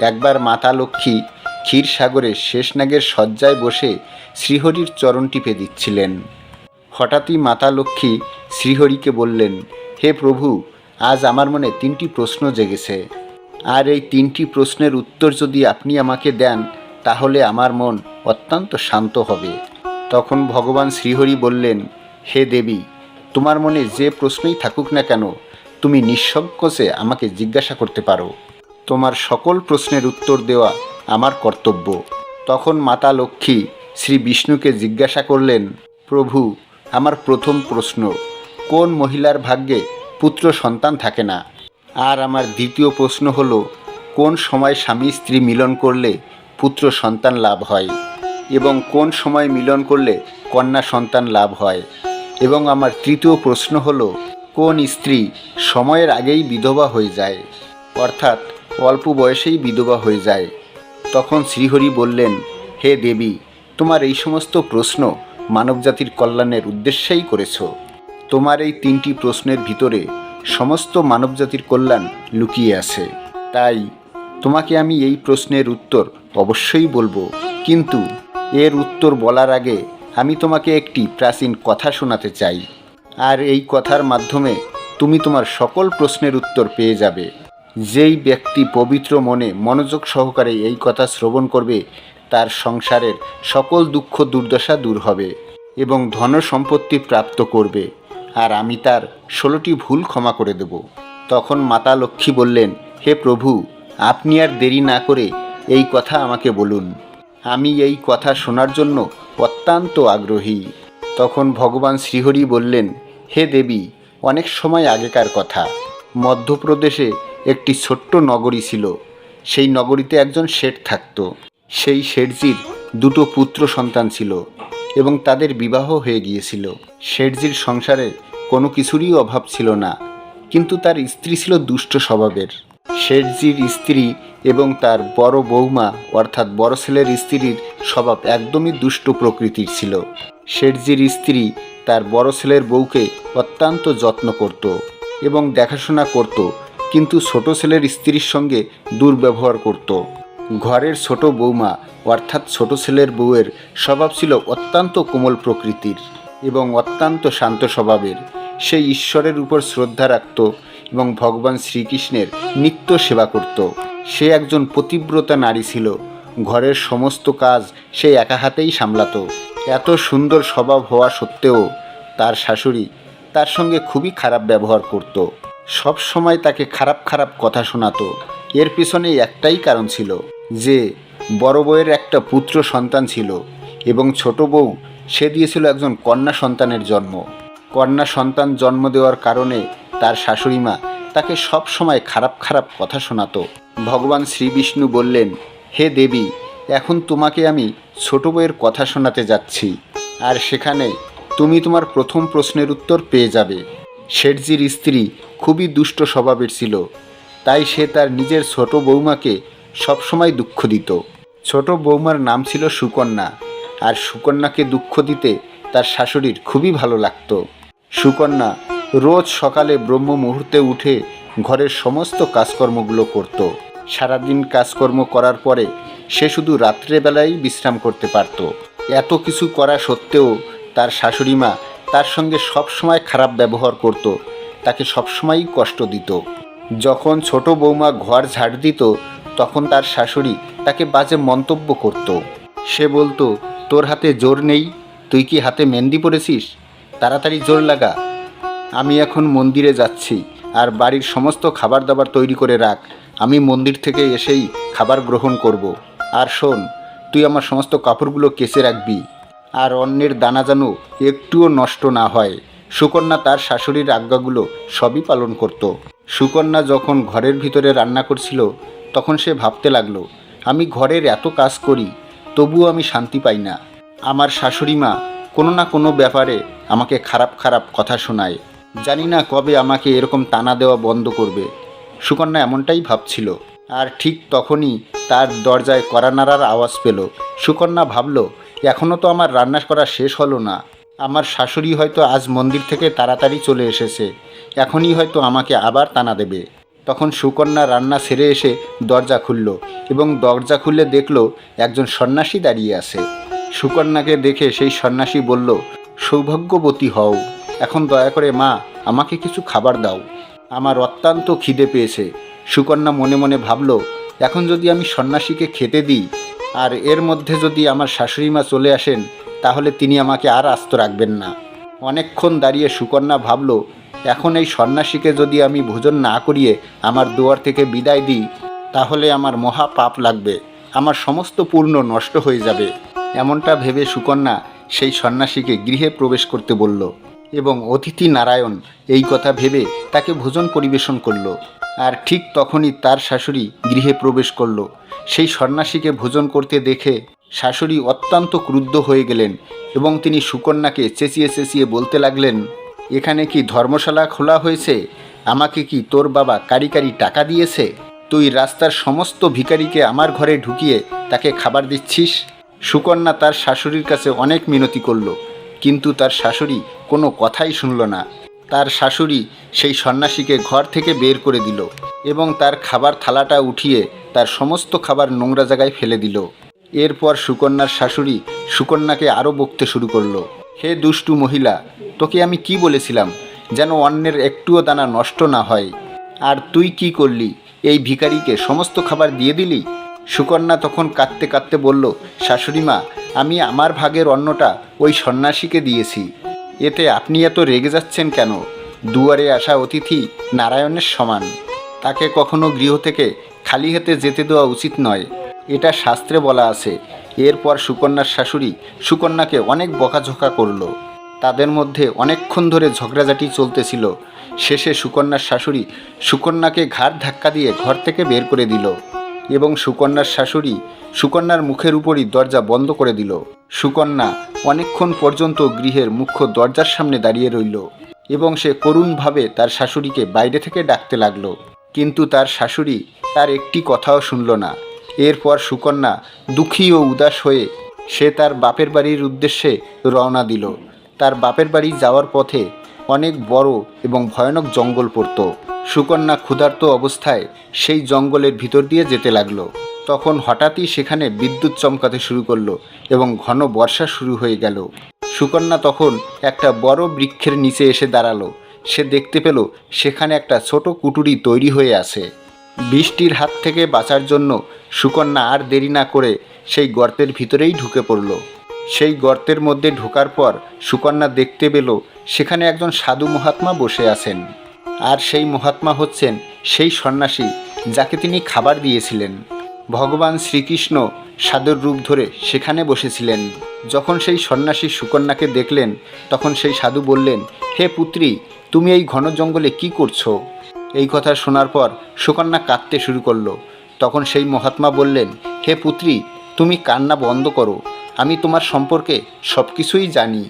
একবার মাতা লক্ষ্মী ক্ষীরসাগরে শেষনাগের শয্যায় বসে শ্রীহরির চরণ টিপে দিচ্ছিলেন। হঠাৎই মাতা লক্ষ্মী শ্রীহরিকে বললেন, হে প্রভু, আজ আমার মনে তিনটি প্রশ্ন জেগেছে। আর এই তিনটি প্রশ্নের উত্তর যদি আপনি আমাকে দেন, তাহলে আমার মন অত্যন্ত শান্ত হবে। তখন ভগবান শ্রীহরি বললেন, হে দেবী, তোমার মনে যে প্রশ্নই থাকুক না কেন, তুমি নিঃসংকোচে আমাকে জিজ্ঞাসা করতে পারো। তোমার সকল প্রশ্নের উত্তর দেওয়া আমার কর্তব্য। তখন মাতা লক্ষ্মী শ্রী বিষ্ণুকে জিজ্ঞাসা করলেন, প্রভু, আমার প্রথম প্রশ্ন, কোন মহিলার ভাগ্যে পুত্র সন্তান থাকে না? আর আমার দ্বিতীয় প্রশ্ন হল, কোন সময় স্বামী স্ত্রী মিলন করলে পুত্র সন্তান লাভ হয়? এবং কোন সময় মিলন করলে কন্যা সন্তান লাভ হয়? এবং আমার তৃতীয় প্রশ্ন হল, কোন স্ত্রী সময়ের আগেই বিধবা হয়ে যায়? অর্থাৎ অল্প বয়সেই বিধবা হয়ে যায়। তখন শ্রীহরি বললেন, হে দেবী, তোমার এই সমস্ত প্রশ্ন মানবজাতির কল্যাণের উদ্দেশ্যেই করেছ। তোমার এই তিনটি প্রশ্নের ভিতরে সমস্ত মানবজাতির কল্যাণ লুকিয়ে আছে। তাই তোমাকে আমি এই প্রশ্নের উত্তর অবশ্যই বলব। কিন্তু এর উত্তর বলার আগে আমি তোমাকে একটি প্রাচীন কথা শোনাতে চাই। আর এই কথার মাধ্যমে তুমি তোমার সকল প্রশ্নের উত্তর পেয়ে যাবে। যেই ব্যক্তি পবিত্র মনে মনোযোগ সহকারে এই কথা শ্রবণ করবে, তার সংসারের সকল দুঃখ দুর্দশা দূর হবে এবং ধন সম্পত্তি প্রাপ্ত করবে। আর আমি তার ষোলোটি ভুল ক্ষমা করে দেব। তখন মাতা লক্ষ্মী বললেন, হে প্রভু, আপনি আর দেরি না করে এই কথা আমাকে বলুন। আমি এই কথা শোনার জন্য অত্যন্ত আগ্রহী। তখন ভগবান শ্রীহরি বললেন, হে দেবী, অনেক সময় আগেকার কথা। মধ্যপ্রদেশে একটি ছোট্ট নগরী ছিল। সেই নগরীতে একজন শেঠ থাকত। সেই শেঠজির দুটো পুত্র সন্তান ছিল এবং তাদের বিবাহ হয়ে গিয়েছিল। শেঠজির সংসারে কোনো কিছুরই অভাব ছিল না, কিন্তু তার স্ত্রী ছিল দুষ্ট স্বভাবের। শেঠজির স্ত্রী এবং তার বড় বৌমা অর্থাৎ বড় ছেলের স্ত্রীর স্বভাব একদমই দুষ্ট প্রকৃতির ছিল। শেঠজির স্ত্রী তার বড় ছেলের বউকে অত্যন্ত যত্ন করত এবং দেখাশোনা করত কিন্তু ছোট ছেলের স্ত্রীর সঙ্গে দুর্ব্যবহার করত। ঘরের ছোট বৌমা, অর্থাৎ ছোট ছেলের বউয়ের স্বভাব ছিল অত্যন্ত কোমল প্রকৃতির এবং অত্যন্ত শান্ত স্বভাবের। সে ঈশ্বরের উপর শ্রদ্ধা রাখত এবং ভগবান শ্রীকৃষ্ণের নিত্য সেবা করত। সে একজন পতিব্রতা নারী ছিল। ঘরের সমস্ত কাজ সে একা হাতেই সামলাতো। এত সুন্দর স্বভাব হওয়া সত্ত্বেও তার শাশুড়ি তার সঙ্গে খুবই খারাপ ব্যবহার করত। সব সময় তাকে খারাপ খারাপ কথা শোনাতো। এর পিছনে একটাই কারণ ছিল যে, বড় বউয়ের একটা পুত্র সন্তান ছিল এবং ছোট বউ সে দিয়েছিল একজন কন্যা সন্তানের জন্ম। কন্যা সন্তান জন্ম দেওয়ার কারণে তার শাশুড়ি মা তাকে সব সময় খারাপ খারাপ কথা শোনাতো। ভগবান শ্রী বিষ্ণু বললেন, হে দেবী, এখন তোমাকে আমি ছোট বউয়ের কথা শোনাতে যাচ্ছি। আর সেখানে তুমি তোমার প্রথম প্রশ্নের উত্তর পেয়ে যাবে। শেঠজির স্ত্রী খুবই দুষ্ট স্বভাবের ছিল, তাই সে তার নিজের ছোট বৌমাকে সবসময় দুঃখ দিত। ছোট বৌমার নাম ছিল সুকন্যা, আর সুকন্যাকে দুঃখ দিতে তার শাশুড়ির খুবই ভালো লাগতো। সুকন্যা রোজ সকালে ব্রহ্ম মুহূর্তে উঠে ঘরের সমস্ত কাজকর্মগুলো করত। সারাদিন কাজকর্ম করার পরে সে শুধু রাত্রেবেলায় বিশ্রাম করতে পারত। এত কিছু করা সত্ত্বেও তার শাশুড়ি মা তার সঙ্গে সবসময় খারাপ ব্যবহার করত, তাকে সবসময়ই কষ্ট দিত। যখন ছোট বৌমা ঘর ঝাড় দিত, তখন তার শাশুড়ি তাকে বাজে মন্তব্য করত। সে বলতো, তোর হাতে জোর নেই, তুই কি হাতে মেহেন্দি পরেছিস? তাড়াতাড়ি জোর লাগা। আমি এখন মন্দিরে যাচ্ছি, আর বাড়ির সমস্ত খাবার দাবার তৈরি করে রাখ। আমি মন্দির থেকে এসেই খাবার গ্রহণ করব। আর শোন, তুই আমার সমস্ত কাপড়গুলো কেচে রাখবি। আর অন্যের দানা যেন একটুও নষ্ট না হয়। সুকন্যা তার শাশুড়ির আজ্ঞাগুলো সবই পালন করত। সুকন্যা যখন ঘরের ভিতরে রান্না করছিল, তখন সে ভাবতে লাগল, আমি ঘরের এত কাজ করি, তবুও আমি শান্তি পাই না। আমার শাশুড়ি মা কোনো না কোনো ব্যাপারে আমাকে খারাপ খারাপ কথা শোনায়। জানি না কবে আমাকে এরকম টানা দেওয়া বন্ধ করবে। সুকন্যা এমনটাই ভাবছিল। আর ঠিক তখনই তার দরজায় কড়া নাড়ার আওয়াজ পেল। সুকন্যা ভাবল এখনও তো আমার রান্না করা শেষ হলো না। আমার শাশুড়ি হয়তো আজ মন্দির থেকে তাড়াতাড়ি চলে এসেছে। এখনই হয়তো আমাকে আবার টানা দেবে। তখন সুকন্যা রান্না সেরে এসে দরজা খুলল এবং দরজা খুলে দেখল একজন সন্ন্যাসী দাঁড়িয়ে আছে। সুকন্যাকে দেখে সেই সন্ন্যাসী বলল, সৌভাগ্যবতী হও। এখন দয়া করে মা, আমাকে কিছু খাবার দাও। আমার অত্যন্ত খিদে পেয়েছে। সুকন্যা মনে মনে ভাবল, এখন যদি আমি সন্ন্যাসীকে খেতে দিই আর এর মধ্যে যদি আমার শাশুড়ি মা চলে আসেন, তাহলে তিনি আমাকে আর আস্ত রাখবেন না। অনেকক্ষণ দাঁড়িয়ে সুকন্যা ভাবল, এখন এই সন্ন্যাসীকে যদি আমি ভোজন না করিয়ে আমার দুয়ার থেকে বিদায় দিই, তাহলে আমার মহা পাপ লাগবে। আমার সমস্ত পূর্ণ নষ্ট হয়ে যাবে। এমনটা ভেবে সুকন্যা সেই সন্ন্যাসীকে গৃহে প্রবেশ করতে বলল। এবং অতিথি নারায়ণ এই কথা ভেবে তাকে ভোজন পরিবেশন করল। আর ঠিক তখনই তার শাশুড়ি গৃহে প্রবেশ করল। সেই সন্ন্যাসীকে ভোজন করতে দেখে শাশুড়ি অত্যন্ত ক্রুদ্ধ হয়ে গেলেন এবং তিনি সুকন্যাকে চেঁচিয়ে চেঁচিয়ে বলতে লাগলেন, এখানে কি ধর্মশালা খোলা হয়েছে? আমাকে কি তোর বাবা কারি কারি টাকা দিয়েছে? তুই রাস্তার সমস্ত ভিখারিকে আমার ঘরে ঢুকিয়ে তাকে খাবার দিচ্ছিস? সুকন্যা তার শাশুড়ির কাছে অনেক মিনতি করল। কিন্তু তার শাশুড়ি কোনো কথাই শুনল না। তার শাশুড়ি সেই সন্ন্যাসীকে ঘর থেকে বের করে দিল এবং তার খাবার থালাটা উঠিয়ে তার সমস্ত খাবার নোংরা জায়গায় ফেলে দিল। এরপর সুকন্যার শাশুড়ি সুকন্যাকে আরও বকতে শুরু করল। হে দুষ্টু মহিলা, তোকে আমি কি বলেছিলাম যেন অন্যের একটুও দানা নষ্ট না হয়? আর তুই কি করলি? এই ভিখারিকে সমস্ত খাবার দিয়ে দিলি? সুকন্যা তখন কাঁদতে কাঁদতে বলল, শাশুড়ি মা আমি আমার ভাগের অন্নটা ওই সন্ন্যাসীকে দিয়েছি। এতে আপনি এত রেগে যাচ্ছেন কেন? দুয়ারে আসা অতিথি নারায়ণের সমান। তাকে কখনো গৃহ থেকে খালি হাতে যেতে দেওয়া উচিত নয়। এটা শাস্ত্রে বলা আছে। এরপর সুকন্যার শাশুড়ি সুকন্যাকে অনেক বকাঝোকা করল। তাদের মধ্যে অনেকক্ষণ ধরে ঝগড়াঝাটি চলতেছিল। শেষে সুকন্যার শাশুড়ি সুকন্যাকে ঘাড় ধাক্কা দিয়ে ঘর থেকে বের করে দিল। এবং সুকন্যার শাশুড়ি সুকন্যার মুখের উপরই দরজা বন্ধ করে দিল। সুকন্যা অনেকক্ষণ পর্যন্ত গৃহের মুখ্য দরজার সামনে দাঁড়িয়ে রইল এবং সে করুণভাবে তার শাশুড়িকে বাইরে থেকে ডাকতে লাগল। কিন্তু তার শাশুড়ি তার একটি কথাও শুনল না। এরপর সুকন্যা দুঃখী ও উদাস হয়ে সে তার বাপের বাড়ির উদ্দেশ্যে রওনা দিল। তার বাপের বাড়ি যাওয়ার পথে অনেক বড় এবং ভয়ানক জঙ্গল পড়ত। সুকন্যা ক্ষুধার্ত অবস্থায় সেই জঙ্গলের ভিতর দিয়ে যেতে লাগল। তখন হঠাৎই সেখানে বিদ্যুৎ চমকাতে শুরু করল এবং ঘন বর্ষা শুরু হয়ে গেল। সুকন্যা তখন একটা বড় বৃক্ষের নিচে এসে দাঁড়াল। সে দেখতে পেল সেখানে একটা ছোট কুটুরি তৈরি হয়ে আছে। বৃষ্টির হাত থেকে বাঁচার জন্য সুকন্যা আর দেরি না করে সেই গর্তের ভিতরেই ঢুকে পড়ল। সেই গর্তের মধ্যে ঢোকার পর সুকন্যা দেখতে পেল সেখানে একজন সাধু মহাত্মা বসে আছেন। আর সেই মহাত্মা হচ্ছেন সেই সন্ন্যাসী যাকে তিনি খাবার দিয়েছিলেন। ভগবান শ্রীকৃষ্ণ সাধুর রূপ ধরে সেখানে বসেছিলেন। যখন সেই সন্ন্যাসী সুকন্যাকে দেখলেন, তখন সেই সাধু বললেন, হে পুত্রী, তুমি এই ঘন জঙ্গলে কি করছ? এই কথা শোনার পর সুকন্যা কাঁদতে শুরু করল। তখন সেই মহাত্মা বললেন, হে পুত্রী, তুমি কান্না বন্ধ করো। আমি তোমার সম্পর্কে সব কিছুই জানি।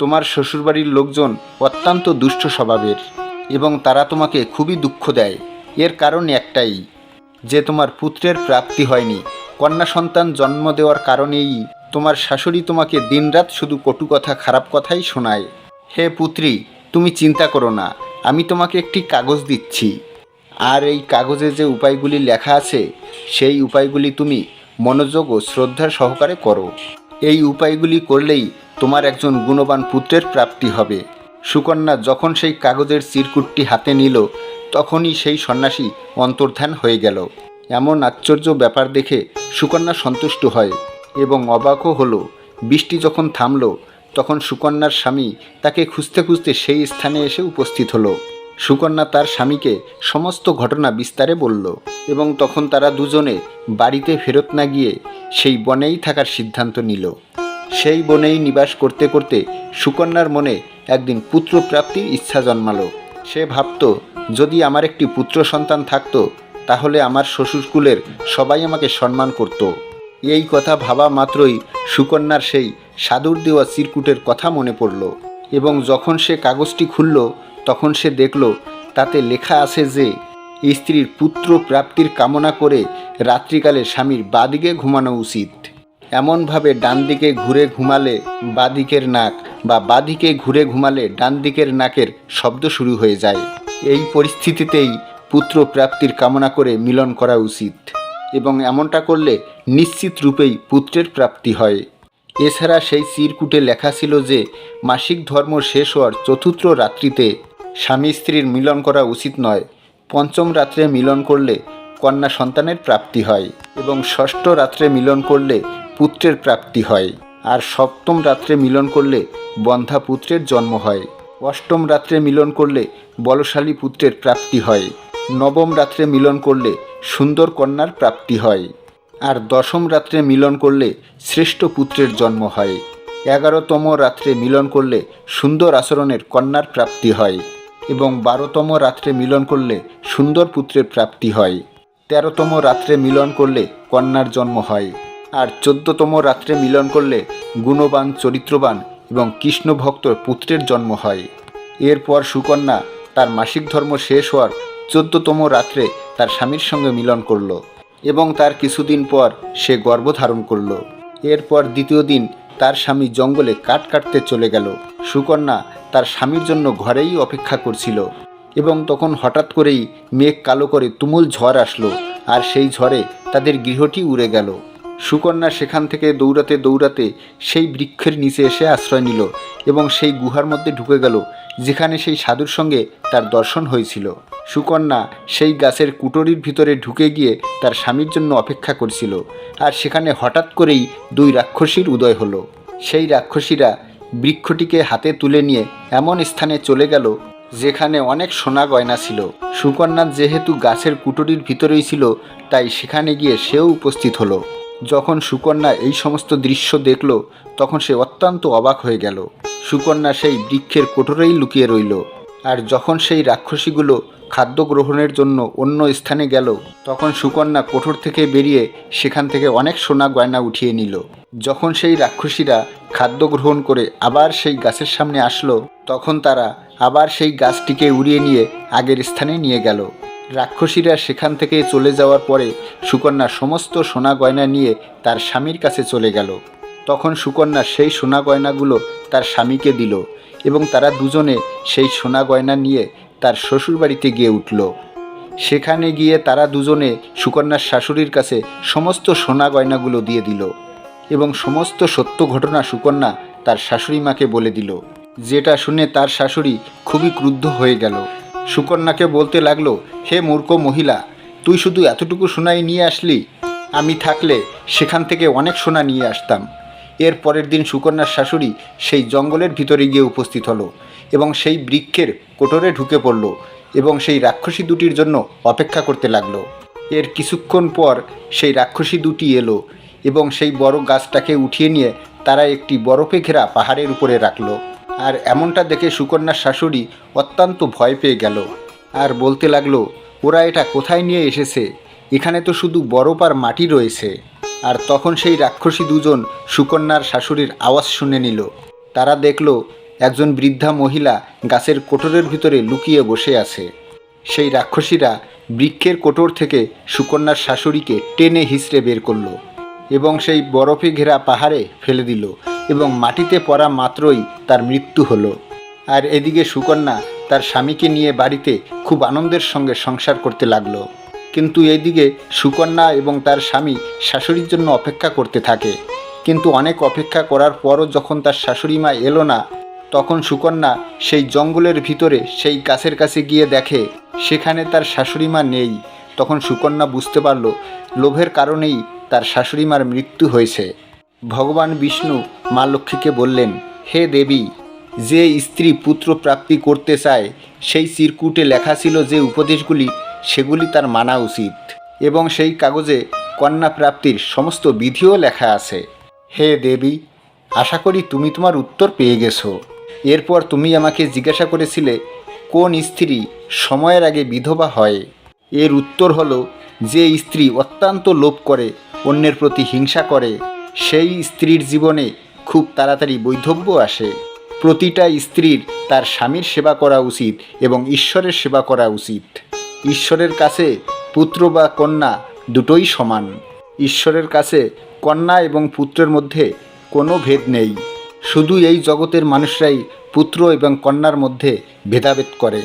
তোমার শ্বশুরবাড়ির লোকজন অত্যন্ত দুষ্ট স্বভাবের এবং তারা তোমাকে খুবই দুঃখ দেয়। এর কারণ একটাই, যে তোমার পুত্রের প্রাপ্তি হয়নি। কন্যা সন্তান জন্ম দেওয়ার কারণেই তোমার শাশুড়ি তোমাকে দিনরাত শুধু কটু কথা, খারাপ কথাই শোনায়। হে পুত্রী, তুমি চিন্তা করো না, আমি তোমাকে একটি কাগজ দিচ্ছি। আর এই কাগজে যে উপায়গুলি লেখা আছে, সেই উপায়গুলি তুমি মনোযোগ ও শ্রদ্ধা সহকারে করো। এই উপায়গুলি করলেই তোমার একজন গুণবান পুত্রের প্রাপ্তি হবে। সুকন্যা যখন সেই কাগজের চিরকুটটি হাতে নিল, তখনই সেই সন্ন্যাসী অন্তর্ধান হয়ে গেল। এমন আশ্চর্য ব্যাপার দেখে সুকন্যা সন্তুষ্ট হয় এবং অবাকও হলো। বৃষ্টি যখন থামলো, তখন সুকন্যার স্বামী তাকে খুঁজতে খুঁজতে সেই স্থানে এসে উপস্থিত হলো। সুকন্যা তার স্বামীকে সমস্ত ঘটনা বিস্তারে বলল এবং তখন তারা দুজনে বাড়িতে ফেরত না গিয়ে সেই বনেই থাকার সিদ্ধান্ত নিল। সেই বনেই নিবাস করতে করতে সুকন্যার মনে একদিন পুত্র প্রাপ্তির ইচ্ছা জন্মালো। সে ভাবত, যদি আমার একটি পুত্র সন্তান থাকতো, তাহলে আমার শ্বশুরকুলের সবাই আমাকে সম্মান করত। এই কথা ভাবা মাত্রই সুকন্যার সেই সাদুর দেওয়া চিরকুটের কথা মনে পড়ল এবং যখন সে কাগজটি খুলল তখন সে দেখল, তাতে লেখা আছে যে, স্ত্রীর পুত্র প্রাপ্তির কামনা করে রাত্রিকালে স্বামীর বাদিকে ঘুমানো উচিত। এমনভাবে ডান দিকে ঘুরে ঘুমালে বাদিকের নাক বা বাদিকে ঘুরে ঘুমালে ডান দিকের নাকের শব্দ শুরু হয়ে যায়। এই পরিস্থিতিতেই পুত্র প্রাপ্তির কামনা করে মিলন করা উচিত এবং এমনটা করলে নিশ্চিত রূপেই পুত্রের প্রাপ্তি হয়। এছাড়া সেই চিরকুটে লেখা ছিল যে, মাসিক ধর্ম শেষ হওয়ার চতুর্থ রাত্রিতে স্বামী স্ত্রীর মিলন করা উচিত নয়। পঞ্চম রাত্রে মিলন করলে কন্যা সন্তানের প্রাপ্তি হয় এবং ষষ্ঠ রাত্রে মিলন করলে পুত্রের প্রাপ্তি হয়। আর সপ্তম রাত্রে মিলন করলে বন্ধা পুত্রের জন্ম হয়। অষ্টম রাত্রে মিলন করলে বলশালী পুত্রের প্রাপ্তি হয়। নবম রাত্রে মিলন করলে সুন্দর কন্যার প্রাপ্তি হয়। আর দশম রাত্রে মিলন করলে শ্রেষ্ঠ পুত্রের জন্ম হয়। এগারোতম রাত্রে মিলন করলে সুন্দর আচরণের কন্যার প্রাপ্তি হয়। এবং বারোতম রাত্রে মিলন করলে সুন্দর পুত্রের প্রাপ্তি হয়। তেরোতম রাত্রে মিলন করলে কন্যার জন্ম হয়। আর চোদ্দতম রাত্রে মিলন করলে গুণবান, চরিত্রবান এবং কৃষ্ণ ভক্ত পুত্রের জন্ম হয়। এরপর সুকন্যা তার মাসিক ধর্ম শেষ হওয়ার চোদ্দতম রাত্রে তার স্বামীর সঙ্গে মিলন করল এবং তার কিছুদিন পর সে গর্ভধারণ করল। এরপর দ্বিতীয় দিন তার স্বামী জঙ্গলে কাঠ কাটতে চলে গেল। সুকন্যা তার স্বামীর জন্য ঘরেই অপেক্ষা করছিল এবং তখন হঠাৎ করেই মেঘ কালো করে তুমুল ঝড় আসলো আর সেই ঝড়ে তাদের গৃহটি উড়ে গেল। সুকন্যা সেখান থেকে দৌড়াতে দৌড়াতে সেই বৃক্ষের নিচে এসে আশ্রয় নিল এবং সেই গুহার মধ্যে ঢুকে গেল, যেখানে সেই সাধুর সঙ্গে তার দর্শন হয়েছিল। সুকন্যা সেই গাছের কুটরির ভিতরে ঢুকে গিয়ে তার স্বামীর জন্য অপেক্ষা করছিল আর সেখানে হঠাৎ করেই দুই রাক্ষসীর উদয় হলো। সেই রাক্ষসীরা বৃক্ষটিকে হাতে তুলে নিয়ে এমন স্থানে চলে গেল যেখানে অনেক সোনা গয়না ছিল। সুকন্যা যেহেতু গাছের কুটরির ভিতরেই ছিল, তাই সেখানে গিয়ে সেও উপস্থিত হলো। যখন সুকন্যা এই সমস্ত দৃশ্য দেখল, তখন সে অত্যন্ত অবাক হয়ে গেল। সুকন্যা সেই বৃক্ষের কোটরেই লুকিয়ে রইল। আর যখন সেই রাক্ষসীগুলো খাদ্য গ্রহণের জন্য অন্য স্থানে গেল, তখন সুকন্যা কোঠর থেকে বেরিয়ে সেখান থেকে অনেক সোনা গয়না উঠিয়ে নিল। যখন সেই রাক্ষসীরা খাদ্য গ্রহণ করে আবার সেই গাছের সামনে আসলো, তখন তারা আবার সেই গাছটিকে উড়িয়ে নিয়ে আগের স্থানে নিয়ে গেল। রাক্ষসীরা সেখান থেকে চলে যাওয়ার পরে সুকন্যা সমস্ত সোনা গয়না নিয়ে তার স্বামীর কাছে চলে গেল। তখন সুকন্যা সেই সোনা গয়নাগুলো তার স্বামীকে দিল এবং তারা দুজনে সেই সোনা গয়না নিয়ে তার শ্বশুরবাড়িতে গিয়ে উঠল। সেখানে গিয়ে তারা দুজনে সুকন্যার শাশুড়ির কাছে সমস্ত সোনা গয়নাগুলো দিয়ে দিল এবং সমস্ত সত্য ঘটনা সুকন্যা তার শাশুড়ি মাকে বলে দিল। যেটা শুনে তার শাশুড়ি খুবই ক্রুদ্ধ হয়ে গেল। সুকন্যাকে বলতে লাগল, হে মূর্খ মহিলা, তুই শুধু এতটুকু সোনাই নিয়ে আসলি? আমি থাকলে সেখান থেকে অনেক সোনা নিয়ে আসতাম। এর পরের দিন সুকন্যার শাশুড়ি সেই জঙ্গলের ভিতরে গিয়ে উপস্থিত হলো এবং সেই বৃক্ষের কোটরে ঢুকে পড়ল এবং সেই রাক্ষসী দুটির জন্য অপেক্ষা করতে লাগল। এর কিছুক্ষণ পর সেই রাক্ষসী দুটি এলো এবং সেই বড় গাছটাকে উঠিয়ে নিয়ে তারা একটি বরফে ঘেরা পাহাড়ের উপরে রাখল। আর এমনটা দেখে সুকন্যার শাশুড়ি অত্যন্ত ভয় পেয়ে গেল আর বলতে লাগল, ওরা এটা কোথায় নিয়ে এসেছে? এখানে তো শুধু বরফ আর মাটি রয়েছে। আর তখন সেই রাক্ষসী দুজন সুকন্যার শাশুড়ির আওয়াজ শুনে নিল। তারা দেখল একজন বৃদ্ধা মহিলা গাছের কোটরের ভিতরে লুকিয়ে বসে আছে। সেই রাক্ষসীরা বৃক্ষের কোটর থেকে সুকন্যার শাশুড়িকে টেনে হিসড়ে বের করল এবং সেই বরফে ঘেরা পাহাড়ে ফেলে দিল এবং মাটিতে পড়া মাত্রই তার মৃত্যু হলো। আর এদিকে সুকন্যা তার স্বামীকে নিয়ে বাড়িতে খুব আনন্দের সঙ্গে সংসার করতে লাগল। কিন্তু এইদিকে সুকন্যা এবং তার স্বামী শাশুড়ির জন্য অপেক্ষা করতে থাকে। কিন্তু অনেক অপেক্ষা করার পরও যখন তার শাশুড়ি মা এলো না, তখন সুকন্যা সেই জঙ্গলের ভিতরে সেই গাছের কাছে গিয়ে দেখে, সেখানে তার শাশুড়ি মা নেই। তখন সুকন্যা বুঝতে পারল, লোভের কারণেই তার শাশুড়ি মার মৃত্যু হয়েছে। ভগবান বিষ্ণু মা লক্ষ্মীকে বললেন, হে দেবী, যে স্ত্রী পুত্র প্রাপ্তি করতে চায়, সেই চিরকুটে লেখা ছিল যে উপদেশগুলি সেগুলি তার মানা উচিত এবং সেই কাগজে কন্যা প্রাপ্তির সমস্ত বিধিও লেখা আছে। হে দেবী, আশা করি তুমি তোমার উত্তর পেয়ে গেছো। এরপর তুমি আমাকে জিজ্ঞাসা করেছিলে, কোন স্ত্রী সময়ের আগে বিধবা হয়? এর উত্তর হলো, যে স্ত্রী অত্যন্ত লোভ করে, অন্যের প্রতি হিংসা করে, সেই স্ত্রীর জীবনে খুব তাড়াতাড়ি বৈধব্য আসে। প্রতিটা স্ত্রীর তার স্বামীর সেবা করা উচিত এবং ঈশ্বরের সেবা করা উচিত। ঈশ্বরের কাছে পুত্র বা কন্যা দুটোই সমান। ঈশ্বরের কাছে কন্যা এবং পুত্রের মধ্যে কোনো ভেদ নেই। শুধু এই জগতের মানুষরাই পুত্র এবং কন্যার মধ্যে ভেদাভেদ করে।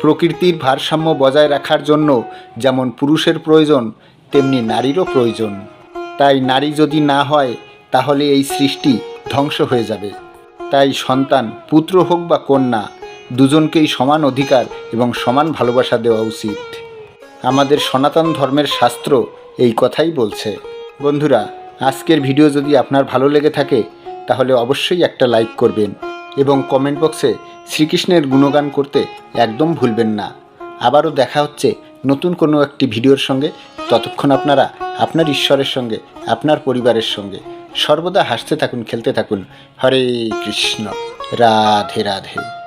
প্রকৃতির ভারসাম্য বজায় রাখার জন্য যেমন পুরুষের প্রয়োজন, তেমনি নারীরও প্রয়োজন। তাই নারী যদি না হয়, তাহলে এই সৃষ্টি ধ্বংস হয়ে যাবে। তাই সন্তান পুত্র হোক বা কন্যা দুজনকেই সমান অধিকার এবং সমান ভালোবাসা দেওয়া উচিত। আমাদের সনাতন ধর্মের শাস্ত্র এই কথাই বলছে। বন্ধুরা, আজকের ভিডিও যদি আপনার ভালো লেগে থাকে, তাহলে অবশ্যই একটা লাইক করবেন এবং কমেন্ট বক্সে শ্রীকৃষ্ণের গুণগান করতে একদম ভুলবেন না। আবারও দেখা হচ্ছে নতুন কোনো একটি ভিডিওর সঙ্গে। ততক্ষণ আপনারা আপনার ঈশ্বরের সঙ্গে, আপনার পরিবারের সঙ্গে। সর্বদা হাসতে থাকুন, খেলতে থাকুন। হরে কৃষ্ণ। রাধে রাধে।